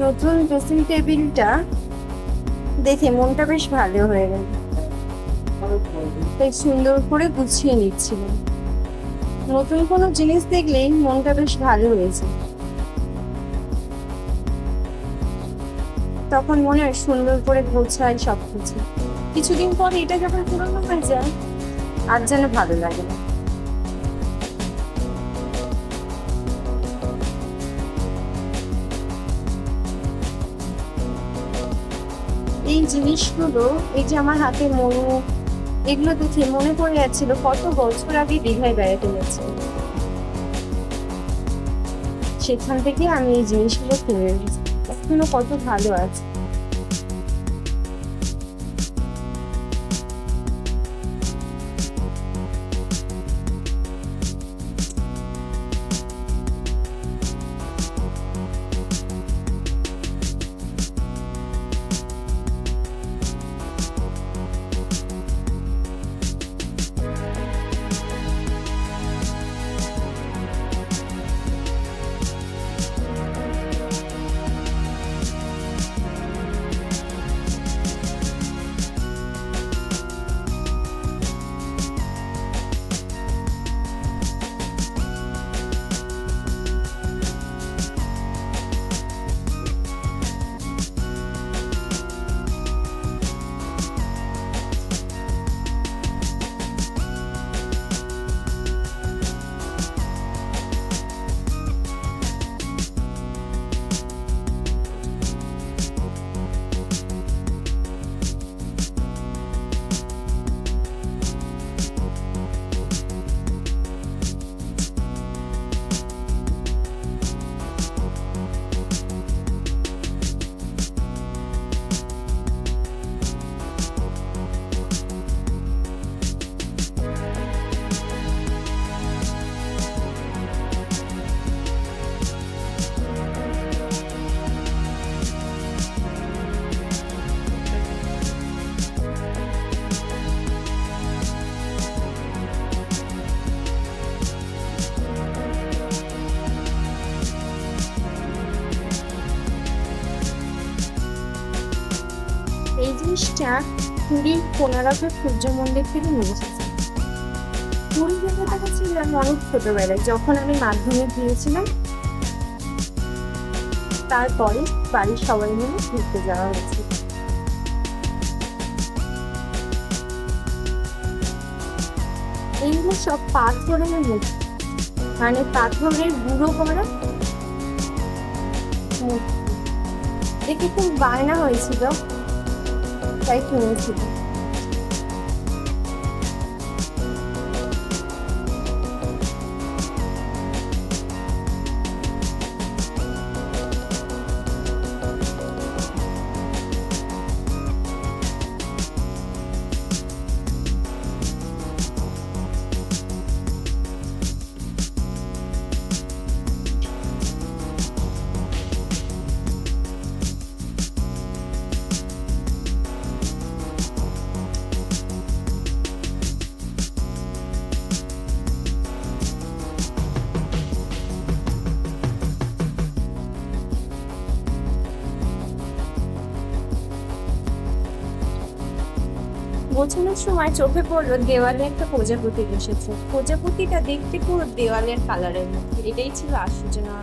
নতুন ড্রেসিং টেবিলটা দেখে মনটা বেশ ভালো হয়ে গেল। তাই সুন্দর করে গুছিয়ে নিচ্ছিলাম। নতুন কোনো জিনিস দেখলেই মনটা বেশ ভালো হয়েছে তখন মনে হয় সুন্দর করে গোছায় সব কিছু কিছুদিন পর এটা যখন পুরনো হয়ে যায়, আর যেন ভালো লাগে না। এই জিনিসগুলো, এই যে আমার হাতে মনু এগুলো দেখে মনে পড়ে যাচ্ছিল কত বছর আগে দীঘায় বেড়াতে গেছে। সেখান থেকে আমি এই জিনিসগুলো কিনে এখনও কত ভালো আছে। জিনিসটা পুরীর কোনারকের সূর্য মন্দির থেকে নিয়ে এসেছি। পুরী জায়গাটা ছিলাম অনেক ছোটবেলায়, যখন আমি মাধ্যমিক দিয়েছিলাম, তারপরে বাড়ির সবাই মিলে ঘুরতে যাওয়া হয়েছিল এইগুলো সব পাথরের মূর্তি মানে পাথরের গুঁড়ো করা দেখে খুব বায়না হয়েছিল। তাই কিনেছিল গোছানোর সময় চোখে পড়ল দেওয়ালে একটা প্রজাপতি বসেছে। প্রজাপতিটা দেখতে পুরো দেওয়ালের কালারের মধ্যে। এটাই ছিল আশ্চর্য না